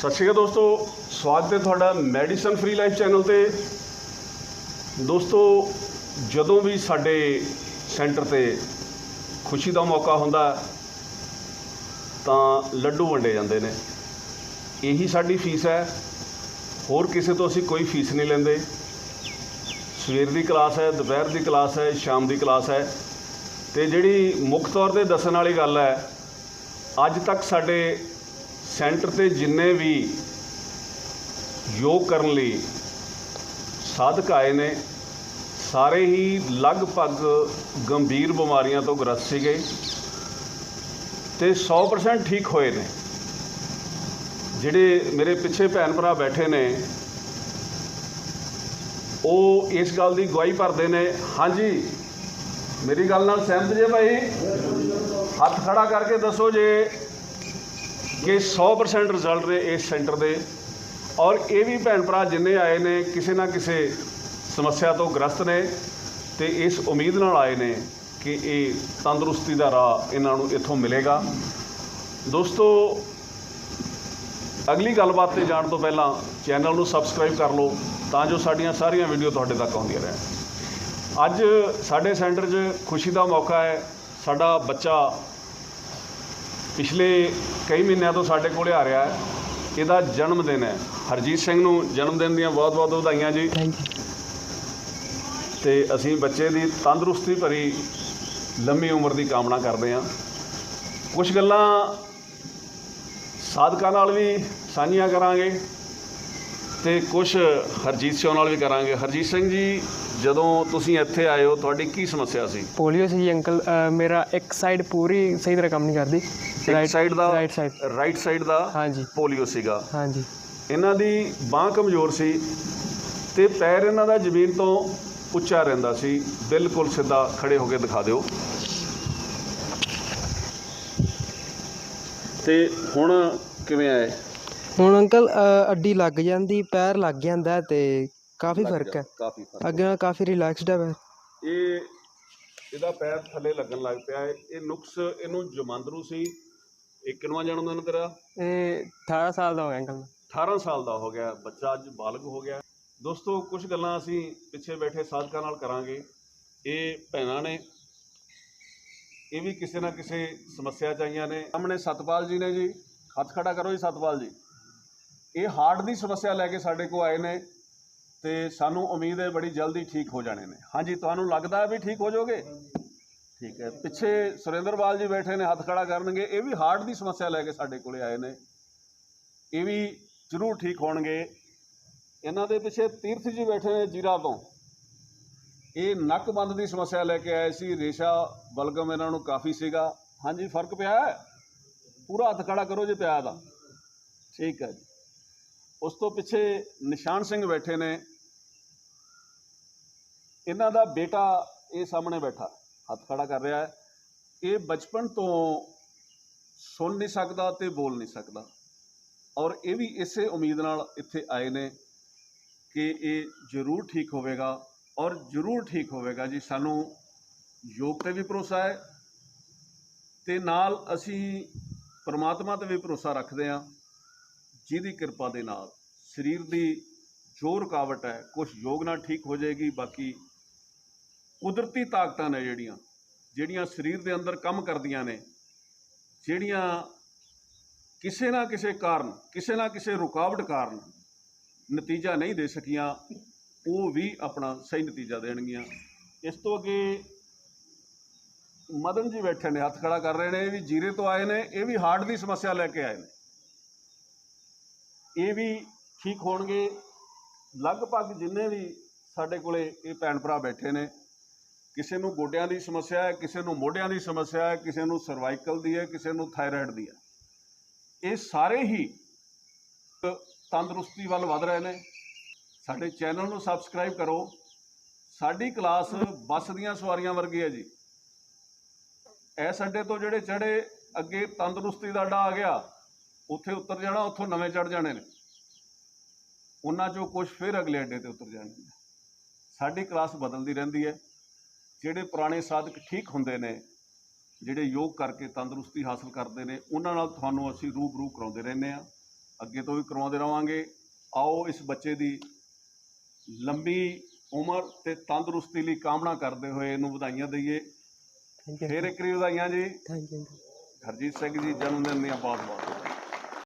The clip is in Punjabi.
ਸਤਿ ਸ਼੍ਰੀ ਅਕਾਲ ਦੋਸਤੋ, ਸਵਾਗਤ ਹੈ ਤੁਹਾਡਾ ਮੈਡੀਸਨ ਫ੍ਰੀ ਲਾਈਫ ਚੈਨਲ ਤੇ। ਦੋਸਤੋ, ਜਦੋਂ ਵੀ ਸਾਡੇ ਸੈਂਟਰ ਤੇ ਖੁਸ਼ੀ ਦਾ ਮੌਕਾ ਹੁੰਦਾ, ਤਾਂ ਲੱਡੂ ਵੰਡੇ ਜਾਂਦੇ ਨੇ। ਇਹੀ ਸਾਡੀ ਫੀਸ ਹੈ। ਹੋਰ ਕਿਸੇ ਤੋਂ ਅਸੀਂ ਕੋਈ ਫੀਸ ਨਹੀਂ ਲੈਂਦੇ। ਸਵੇਰ ਦੀ ਕਲਾਸ ਹੈ, ਦੁਪਹਿਰ ਦੀ ਕਲਾਸ ਹੈ, ਸ਼ਾਮ ਦੀ ਕਲਾਸ ਹੈ। ਤੇ ਜਿਹੜੀ ਮੁੱਖ ਤੌਰ ਤੇ ਦੱਸਣ ਵਾਲੀ ਗੱਲ ਹੈ, ਅੱਜ ਤੱਕ ਸਾਡੇ ਸੈਂਟਰ ਤੇ ਜਿੰਨੇ ਵੀ ਯੋਗ ਕਰਨ ਲਈ ਸਾਧਕ ਆਏ ਨੇ, ਸਾਰੇ ਹੀ ਲਗਭਗ ਗੰਭੀਰ ਬਿਮਾਰੀਆਂ ਤੋਂ ਗ੍ਰਸਤ ਸੀਗੇ ਤੇ 100% ਠੀਕ ਹੋਏ ਨੇ। ਜਿਹੜੇ ਮੇਰੇ ਪਿੱਛੇ ਭੈਣ ਭਰਾ ਬੈਠੇ ਨੇ, ਉਹ ਇਸ ਗੱਲ ਦੀ ਗਵਾਹੀ ਭਰਦੇ ਨੇ, ਹਾਂਜੀ, ਮੇਰੀ ਗੱਲ ਨਾਲ ਸਹਿਮਤ ਜੇ ਭਾਈ? ਹੱਥ ਖੜਾ ਕਰਕੇ ਦੱਸੋ ਜੇ ਕਿ 100% ਰਿਜ਼ਲਟ ਨੇ ਇਸ ਸੈਂਟਰ ਦੇ, ਔਰ ਇਹ ਵੀ ਭੈਣ ਭਰਾ ਜਿੰਨੇ ਆਏ ਨੇ, ਕਿਸੇ ਨਾ ਕਿਸੇ ਸਮੱਸਿਆ ਤੋਂ ਗ੍ਰਸਤ ਨੇ ਤੇ ਇਸ ਉਮੀਦ ਨਾਲ ਆਏ ਨੇ ਕਿ ਇਹ ਤੰਦਰੁਸਤੀ ਦਾ ਰਾਹ ਇਹਨਾਂ ਨੂੰ ਇੱਥੋਂ ਮਿਲੇਗਾ। ਦੋਸਤੋ, ਅਗਲੀ ਗੱਲਬਾਤ ਤੇ ਜਾਣ ਤੋਂ ਪਹਿਲਾਂ ਚੈਨਲ ਨੂੰ ਸਬਸਕ੍ਰਾਈਬ ਕਰ ਲਓ ਤਾਂ ਜੋ ਸਾਡੀਆਂ ਸਾਰੀਆਂ ਵੀਡੀਓ ਤੁਹਾਡੇ ਤੱਕ ਆਉਂਦੀਆਂ ਰਹਿਣ। ਅੱਜ ਸਾਡੇ ਸੈਂਟਰ 'ਚ ਖੁਸ਼ੀ ਦਾ ਮੌਕਾ ਹੈ, ਸਾਡਾ ਬੱਚਾ ਪਿਛਲੇ ਕਈ ਮਹੀਨਿਆਂ ਤੋਂ ਸਾਡੇ ਕੋਲੇ ਆ ਰਿਹਾ ਹੈ। ਇਹਦਾ ਜਨਮ ਦਿਨ ਹੈ। ਹਰਜੀਤ ਸਿੰਘ ਨੂੰ ਜਨਮ ਦਿਨ ਦੀਆਂ ਬਹੁਤ-ਬਹੁਤ ਵਧਾਈਆਂ ਜੀ। ਥੈਂਕ ਯੂ ਤੇ ਅਸੀਂ ਬੱਚੇ ਦੀ ਤੰਦਰੁਸਤੀ ਭਰੀ ਲੰਮੀ ਉਮਰ ਦੀ ਕਾਮਨਾ ਕਰਦੇ ਹਾਂ। ਕੁਝ ਗੱਲਾਂ ਸਾਧਕਾਂ ਨਾਲ ਵੀ ਸਾਂਝੀਆਂ ਕਰਾਂਗੇ ਤੇ ਕੁਝ ਹਰਜੀਤ ਸਿੰਘ ਨਾਲ ਵੀ ਕਰਾਂਗੇ। ਹਰਜੀਤ ਸਿੰਘ ਜੀ ਜਦੋਂ ਤੁਸੀਂ ਇੱਥੇ ਆਏ ਹੋ ਤੁਹਾਡੀ ਕੀ ਸਮੱਸਿਆ ਸੀ? ਪੋਲੀਓ ਸੀ ਜੀ ਅੰਕਲ। ਮੇਰਾ ਇੱਕ ਸਾਈਡ ਪੂਰੀ ਸਹੀ ਤਰ੍ਹਾਂ ਕੰਮ ਨਹੀਂ ਕਰਦੀ। ਇੱਕ ਸਾਈਡ ਦਾ ਰਾਈਟ ਸਾਈਡ ਰਾਈਟ ਸਾਈਡ ਦਾ ਹਾਂਜੀ। ਪੋਲੀਓ ਸੀਗਾ। ਹਾਂਜੀ। ਇਹਨਾਂ ਦੀ ਬਾਹ ਕਮਜ਼ੋਰ ਸੀ ਤੇ ਪੈਰ ਇਹਨਾਂ ਦਾ ਜ਼ਮੀਨ ਤੋਂ ਉੱਚਾ ਰਹਿੰਦਾ ਸੀ। ਬਿਲਕੁਲ ਸਿੱਧਾ ਖੜੇ ਹੋ ਕੇ ਦਿਖਾ ਦਿਓ। ਤੇ ਹੁਣ ਕਿਵੇਂ ਆਏ? ਹੁਣ ਅੰਕਲ ਅ, ਅੱਡੀ ਲੱਗ ਜਾਂਦੀ ਪੈਰ ਲੱਗ ਜਾਂਦਾ ਤੇ ਕਾਫੀ ਫ਼ਰਕ ਹੈ। ਕਾਫੀ ਫ਼ਰਕ ਅੱਗੇ ਨਾਲ ਕਾਫੀ ਰਿਲੈਕਸਡ ਹੈ ਪੈਰ ਇਹ ਇਹਦਾ ਪੈਰ ਥੱਲੇ ਲੱਗਣ ਲੱਗ ਪਿਆ ਹੈ। ਇਹ ਨੁਕਸ ਇਹਨੂੰ ਜਮਾਂਦਰੂ ਸੀ। ਇਹ ਕਿੰਨਵਾਂ ਜਨਮ ਦਿਨ ਤੇਰਾ? ਇਹ 18 ਸਾਲ ਦਾ ਹੋ ਗਿਆ ਅੰਕਲ 18 ਸਾਲ ਦਾ ਹੋ ਗਿਆ। ਬੱਚਾ ਅੱਜ ਬਾਲਗ ਹੋ ਗਿਆ। ਦੋਸਤੋ ਕੁਝ ਗੱਲਾਂ ਅਸੀਂ ਪਿੱਛੇ ਬੈਠੇ ਸਾਧਕਾਂ ਨਾਲ ਕਰਾਂਗੇ। ਇਹ ਭੈਣਾਂ ਨੇ ਇਹ ਵੀ ਕਿਸੇ ਨਾ ਕਿਸੇ ਸਮੱਸਿਆ ਚ ਆਈਆਂ ਨੇ। ਸਾਹਮਣੇ ਸਤਪਾਲ ਜੀ ਨੇ ਜੀ। ਹੱਥ ਖੜਾ ਕਰੋ ਜੀ ਸਤਪਾਲ ਜੀ। ਇਹ ਹਾਰਟ ਦੀ ਸਮੱਸਿਆ ਲੈ ਕੇ ਸਾਡੇ ਕੋਲ ਆਏ ਨੇ। ਤੇ ਸਾਨੂੰ ਉਮੀਦ ਹੈ ਬੜੀ ਜਲਦੀ ਠੀਕ ਹੋ ਜਾਣੇ ਨੇ। ਹਾਂਜੀ, ਤੁਹਾਨੂੰ ਲੱਗਦਾ ਵੀ ਠੀਕ ਹੋ ਜਾਓਗੇ? ਠੀਕ ਹੈ। ਪਿੱਛੇ ਸੁਰਿੰਦਰਪਾਲ ਜੀ ਬੈਠੇ ਨੇ, ਹੱਥ ਖੜਾ ਕਰਨਗੇ। ਇਹ ਵੀ ਹਾਰਟ ਦੀ ਸਮੱਸਿਆ ਲੈ ਕੇ ਸਾਡੇ ਕੋਲੇ ਆਏ ਨੇ। ਇਹ ਵੀ ਜ਼ਰੂਰ ਠੀਕ ਹੋਣਗੇ। ਇਹਨਾਂ ਦੇ ਪਿੱਛੇ ਤੀਰਥ ਜੀ ਬੈਠੇ ਨੇ ਜੀਰਾ ਤੋਂ। ਇਹ ਨੱਕਬੰਦ ਦੀ ਸਮੱਸਿਆ ਲੈ ਕੇ ਆਏ ਸੀ। ਰੇਸ਼ਾ ਬਲਗਮ ਇਹਨਾਂ ਨੂੰ ਕਾਫੀ ਸੀਗਾ। ਹਾਂਜੀ, ਫ਼ਰਕ ਪਿਆ ਹੈ? ਪੂਰਾ ਹੱਥ ਖੜਾ ਕਰੋ ਜੇ ਪਿਆ ਦਾ ਠੀਕ ਹੈ ਜੀ। ਉਸ ਤੋਂ ਪਿੱਛੇ ਨਿਸ਼ਾਨ ਸਿੰਘ ਬੈਠੇ ਨੇ। ਇਹਨਾਂ ਦਾ ਬੇਟਾ ਇਹ ਸਾਹਮਣੇ ਬੈਠਾ, ਹੱਥ ਖੜਾ ਕਰ ਰਿਹਾ ਹੈ। ਇਹ ਬਚਪਨ ਤੋਂ ਸੁਣ ਨਹੀਂ ਸਕਦਾ ਤੇ ਬੋਲ ਨਹੀਂ ਸਕਦਾ। ਔਰ ਇਹ ਵੀ ਇਸੇ ਉਮੀਦ ਨਾਲ ਇੱਥੇ ਆਏ ਨੇ ਕਿ ਇਹ ਜ਼ਰੂਰ ਠੀਕ ਹੋਵੇਗਾ। ਔਰ ਜ਼ਰੂਰ ਠੀਕ ਹੋਵੇਗਾ ਜੀ, ਸਾਨੂੰ ਯੋਗ ਤੇ ਵੀ ਭਰੋਸਾ ਹੈ ਤੇ ਨਾਲ ਅਸੀਂ ਪਰਮਾਤਮਾ ਤੇ ਵੀ ਭਰੋਸਾ ਰੱਖਦੇ ਹਾਂ। ਜਿਹਦੀ ਕਿਰਪਾ ਦੇ ਨਾਲ ਸਰੀਰ ਦੀ ਜੋ ਰੁਕਾਵਟ ਹੈ ਕੁਝ ਯੋਗ ਨਾਲ ਠੀਕ ਹੋ ਜਾਏਗੀ, ਬਾਕੀ ਕੁਦਰਤੀ ਤਾਕਤਾਂ ਨੇ ਜਿਹੜੀਆਂ ਜਿਹੜੀਆਂ ਸਰੀਰ ਦੇ ਅੰਦਰ ਕੰਮ ਕਰਦੀਆਂ ਨੇ, ਜਿਹੜੀਆਂ ਕਿਸੇ ਨਾ ਕਿਸੇ ਕਾਰਨ, ਕਿਸੇ ਨਾ ਕਿਸੇ ਰੁਕਾਵਟ ਕਾਰਨ ਨਤੀਜਾ ਨਹੀਂ ਦੇ ਸਕੀਆਂ, ਉਹ ਵੀ ਆਪਣਾ ਸਹੀ ਨਤੀਜਾ ਦੇਣਗੀਆਂ। ਇਸ ਤੋਂ ਅੱਗੇ ਮਦਨ ਜੀ ਬੈਠੇ ਨੇ, ਹੱਥ ਖੜਾ ਕਰ ਰਹੇ ਨੇ, ਇਹ ਵੀ ਜੀਰੇ ਤੋਂ ਆਏ ਨੇ, ਇਹ ਵੀ ਹਾਰਟ ਦੀ ਸਮੱਸਿਆ ਲੈ ਕੇ ਆਏ ਨੇ। ਇਹ ਵੀ ਠੀਕ ਹੋਣਗੇ। ਲਗਭਗ ਜਿੰਨੇ ਵੀ ਸਾਡੇ ਕੋਲੇ ਇਹ ਭੈਣ ਭਰਾ ਬੈਠੇ ਨੇ, ਕਿਸੇ ਨੂੰ ਗੋਡਿਆਂ ਦੀ ਸਮੱਸਿਆ ਹੈ, ਕਿਸੇ ਨੂੰ ਮੋਢਿਆਂ ਦੀ ਸਮੱਸਿਆ ਹੈ, ਕਿਸੇ ਨੂੰ ਸਰਵਾਈਕਲ ਦੀ ਹੈ, ਕਿਸੇ ਨੂੰ ਥਾਇਰਾਇਡ ਦੀ ਹੈ। ਇਹ ਸਾਰੇ ਹੀ ਤੰਦਰੁਸਤੀ ਵੱਲ ਵਧ ਰਹੇ ਨੇ। ਸਾਡੇ ਚੈਨਲ ਨੂੰ ਸਬਸਕ੍ਰਾਈਬ ਕਰੋ। ਸਾਡੀ ਕਲਾਸ ਬੱਸ ਦੀਆਂ ਸਵਾਰੀਆਂ ਵਰਗੀ ਹੈ ਜੀ। ਐਸ ਅੱਡੇ ਤੋਂ ਜਿਹੜੇ ਚੜੇ ਅੱਗੇ ਤੰਦਰੁਸਤੀ ਦਾ ਅੱਡਾ ਆ ਗਿਆ। ਉੱਥੇ ਉਤਰ ਜਾਣਾ ਉੱਥੋਂ ਨਵੇਂ ਚੜ ਜਾਣੇ ਨੇ। ਉਹਨਾਂ ਚੋਂ ਕੁਝ ਫਿਰ ਅਗਲੇ ਅੱਡੇ ਤੇ ਉਤਰ ਜਾਣੇ ਨੇ ਸਾਡੀ ਕਲਾਸ ਬਦਲਦੀ ਰਹਿੰਦੀ ਹੈ। ਜਿਹੜੇ ਪੁਰਾਣੇ ਸਾਧਕ ਠੀਕ ਹੁੰਦੇ ਨੇ ਜਿਹੜੇ ਯੋਗ ਕਰਕੇ ਤੰਦਰੁਸਤੀ ਹਾਸਲ ਕਰਦੇ ਨੇ ਉਹਨਾਂ ਨਾਲ ਤੁਹਾਨੂੰ ਅਸੀਂ ਰੂਬਰੂ ਕਰਾਉਂਦੇ ਰਹਿੰਦੇ ਆ ਅੱਗੇ ਤੋਂ ਵੀ ਕਰਵਾਉਂਦੇ ਰਵਾਂਗੇ। ਆਓ ਇਸ ਬੱਚੇ ਦੀ ਲੰਬੀ ਉਮਰ ਤੇ ਤੰਦਰੁਸਤੀ ਲਈ ਕਾਮਨਾ ਕਰਦੇ ਹੋਏ ਇਹਨੂੰ ਵਧਾਈਆਂ ਦਈਏ। ਫੇਰ ਇੱਕ ਵਾਰੀ ਵਧਾਈਆਂ ਜੀ। ਥੈਂਕ ਯੂ ਹਰਜੀਤ ਸਿੰਘ ਜੀ ਜਨਮ ਦਿਨ ਦੀਆਂ ਬਹੁਤ ਬਹੁਤ